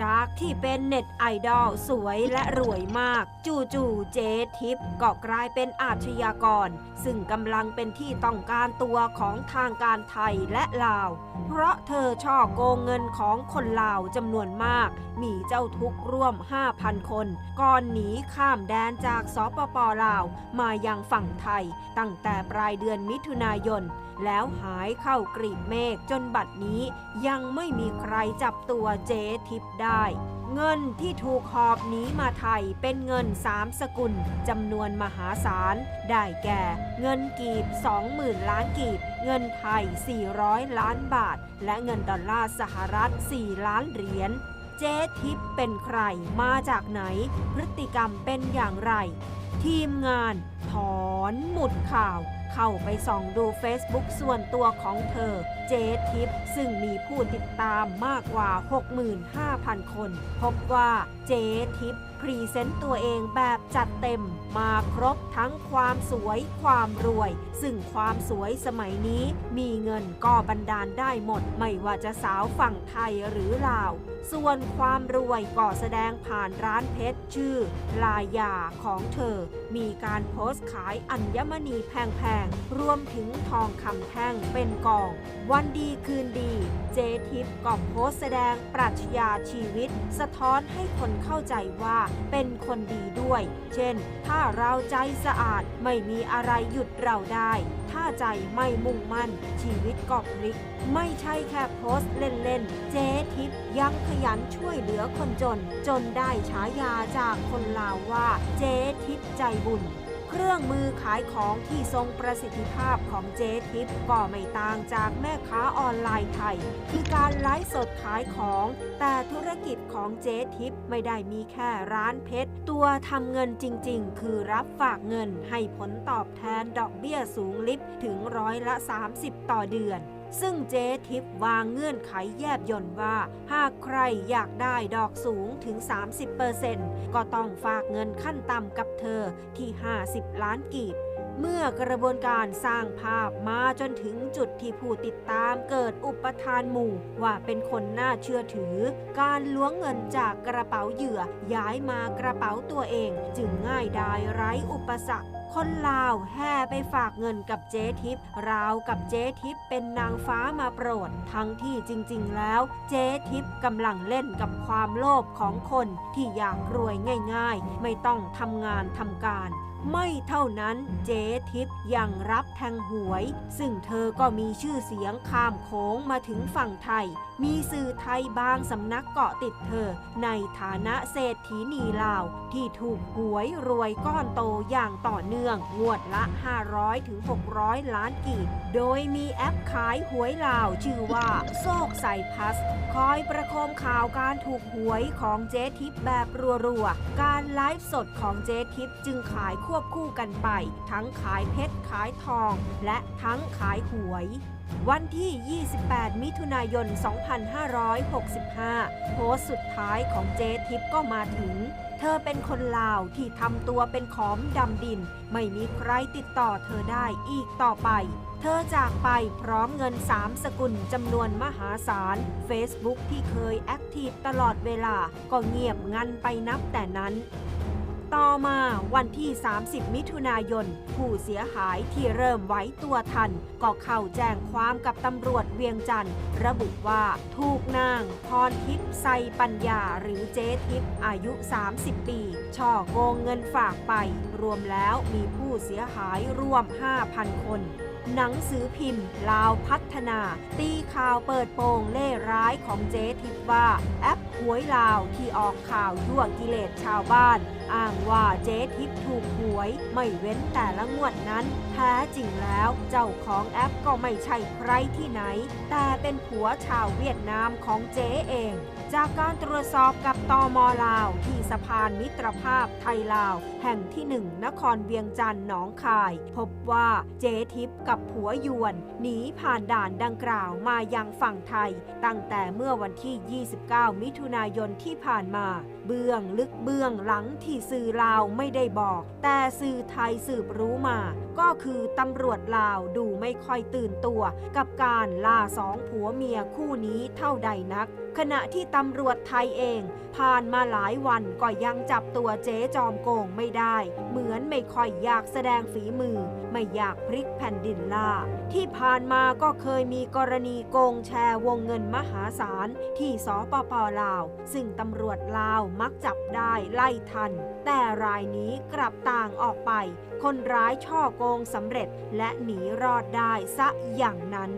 จากที่เป็นเน็ตไอดอลสวยและรวยมาก จู่ๆเจทิปก็กลายเป็นอาชญากร ซึ่งกำลังเป็นที่ต้องการตัวของทางการไทยและลาว เพราะเธอช่อโกงเงินของคนลาวจำนวนมาก มีเจ้าทุกข์ร่วม 5,000 คน ก่อนหนีข้ามแดนจากสปปลาว มายังฝั่งไทย ตั้งแต่ปลายเดือนมิถุนายน แล้วหายเข้ากรีบเมฆจนบัดนี้ยังไม่มีใครจับตัวเจ๊ทิพย์ได้ เงินที่ถูกหอบหนีมาไทยเป็นเงิน3สกุลจำนวนมหาศาล ได้แก่ เงินกีบ 20,000 ล้านกีบ เงินไทย 400 ล้านบาท และเงินดอลลาร์สหรัฐ 4 ล้านเหรียญเจ๊ทิพย์เป็นใครมาจากไหน พฤติกรรมเป็นอย่างไร ทีมงานถอนหมุดข่าว เข้าไปส่องดู Facebook ส่วนตัวของเธอ เจทิปซึ่งมีผู้ติดตามมากกว่า 65,000 คน พบว่าเจทิปพรีเซนต์ตัวเองแบบจัดเต็ม มาครบทั้งความสวยความรวย ซึ่งความสวยสมัยนี้มีเงินก็บันดาลได้หมด ไม่ว่าจะสาวฝั่งไทยหรือลาว ส่วนความรวยก็แสดงผ่านร้านเพชรชื่อ ลายาของเธอ มีการโพสต์ขายอัญมณีแพงๆรวมถึงทองคำแท่งเป็นกอง วันดีคืนดี เจทิปก็โพสแสดงปรัชญาชีวิต สะท้อนให้คนเข้าใจว่าเป็นคนดีด้วย เช่น ถ้าเราใจสะอาดไม่มีอะไรหยุดเราได้ ถ้าใจไม่มุ่งมั่น ชีวิตก็พลิก ไม่ใช่แค่โพสเล่นๆ เจทิพย์ยังขยันช่วยเหลือคนจน จนได้ฉายาจากคนลาวว่า เจทิพย์ใจบุญ เครื่องมือขายของที่ทรงประสิทธิภาพของเจ๊ทิพย์ก็ไม่ต่างจากแม่ค้าออนไลน์ไทยคือการไลฟ์สดขายของ แต่ธุรกิจของเจ๊ทิพย์ไม่ได้มีแค่ร้านเพชร ตัวทำเงินจริง ๆ คือรับฝากเงินให้ผลตอบแทนดอกเบี้ยสูงลิบถึงร้อยละ 30 ต่อเดือน ซึ่งเจ๊ทิพวางเงื่อนไขแยบยนต์ว่า หากใครอยากได้ดอกสูงถึง 30%ก็ต้องฝากเงินขั้นต่ำกับเธอที่ 50 ล้านกีบ เมื่อกระบวนการสร้างภาพมาจนถึงจุดที่ผู้ติดตามเกิดอุปทานหมู่ ว่าเป็นคนน่าเชื่อถือ การล้วงเงินจากกระเป๋าเหยื่อย้ายมากระเป๋าตัวเอง จึงง่ายดายไร้อุปสรรค คนลาวแห่ไปฝากเงินกับเจ๊ทิพย์ราวกับเจ๊ทิพย์เป็นนางฟ้ามาโปรด ทั้งที่จริงๆ แล้ว เจ๊ทิพย์กำลังเล่นกับความโลภของคนที่อยากรวยง่าย ๆ ไม่ต้องทำงานทำการไม่เท่านั้นเจ๊ทิพย์ยังรับแทงหวย ซึ่งเธอก็มีชื่อเสียงข้ามโค้งมาถึงฝั่งไทย มีสื่อไทยบางสำนักเกาะติดเธอ ในฐานะเศรษฐีนีลาว ที่ถูกหวยรวยก้อนโตอย่างต่อเนื่องงวดละ500ถึง600 ล้านกีบ โดยมีแอปขายหวยลาวชื่อว่า โซกใส่พัส คอยประโคมข่าวการถูกหวยของเจ๊ทิพย์แบบรัวๆ การไลฟ์สดของเจ๊ทิพย์จึงขายควบคู่กันไป ทั้งขายเพชรขายทอง และทั้งขายหวยวันที่ 28 มิถุนายน 2565 โพสต์สุดท้ายของเจทิปก็มาถึง เธอเป็นคนลาวที่ทำตัวเป็นขอมดำดิน ไม่มีใครติดต่อเธอได้อีกต่อไป เธอจากไปพร้อมเงิน3สกุลจำนวนมหาศาล Facebook ที่เคยแอคทีฟตลอดเวลาก็เงียบงันไปนับแต่นั้น ต่อมาวันที่ 30 มิถุนายน ผู้เสียหายที่เริ่มไหวตัวทัน ก็เข้าแจ้งความกับตำรวจเวียงจันทร์ระบุว่าถูกนางพรทิพย์ไซปัญญาหรือเจ๊ทิพย์อายุ 30 ปี ช่อโกงเงินฝากไป รวมแล้วมีผู้เสียหายรวม 5,000 คน หนังสือพิมพ์ ลาวพัฒนา ตีข่าวเปิดโปงเล่ร้ายของเจ๊ทิพว่า แอปหวยลาวที่ออกข่าวยั่วกิเลสชาวบ้าน อ้างว่าเจ๊ทิพถูกหวย ไม่เว้นแต่ละงวดนั้น แท้จริงแล้วเจ้าของแอปก็ไม่ใช่ใครที่ไหน แต่เป็นผัวชาวเวียดนามของเจ๊เอง จากการตรวจสอบกับตอมอลาว ที่สะพานมิตรภาพไทยลาว แห่งที่หนึ่งนครเวียงจันทร์หนองคาย พบว่าเจทิพย์กับผัวยวนหนีผ่านด่านดังกล่าวมายังฝั่งไทย ตั้งแต่เมื่อวันที่ 29 มิถุนายนที่ผ่านมา เบื้องลึกเบื้องหลังที่สื่อลาวไม่ได้บอก แต่สื่อไทยสืบรู้มา ก็คือตำรวจลาวดูไม่ค่อยตื่นตัว กับการล่าสองผัวเมียคู่นี้เท่าใดนักขณะที่ตำรวจไทยเอง ผ่านมาหลายวันก็ยังจับตัวเจ๊จอมโกงไม่ได้ เหมือนไม่ค่อยอยากแสดงฝีมือ ไม่อยากพลิกแผ่นดินล่า ที่ผ่านมาก็เคยมีกรณีโกงแชร์วงเงินมหาศาลที่สปปลาว ซึ่งตำรวจลาวมักจับได้ไล่ทัน แต่รายนี้กลับต่างออกไป คนร้ายช่อโกงสำเร็จและหนีรอดได้ซะอย่างนั้น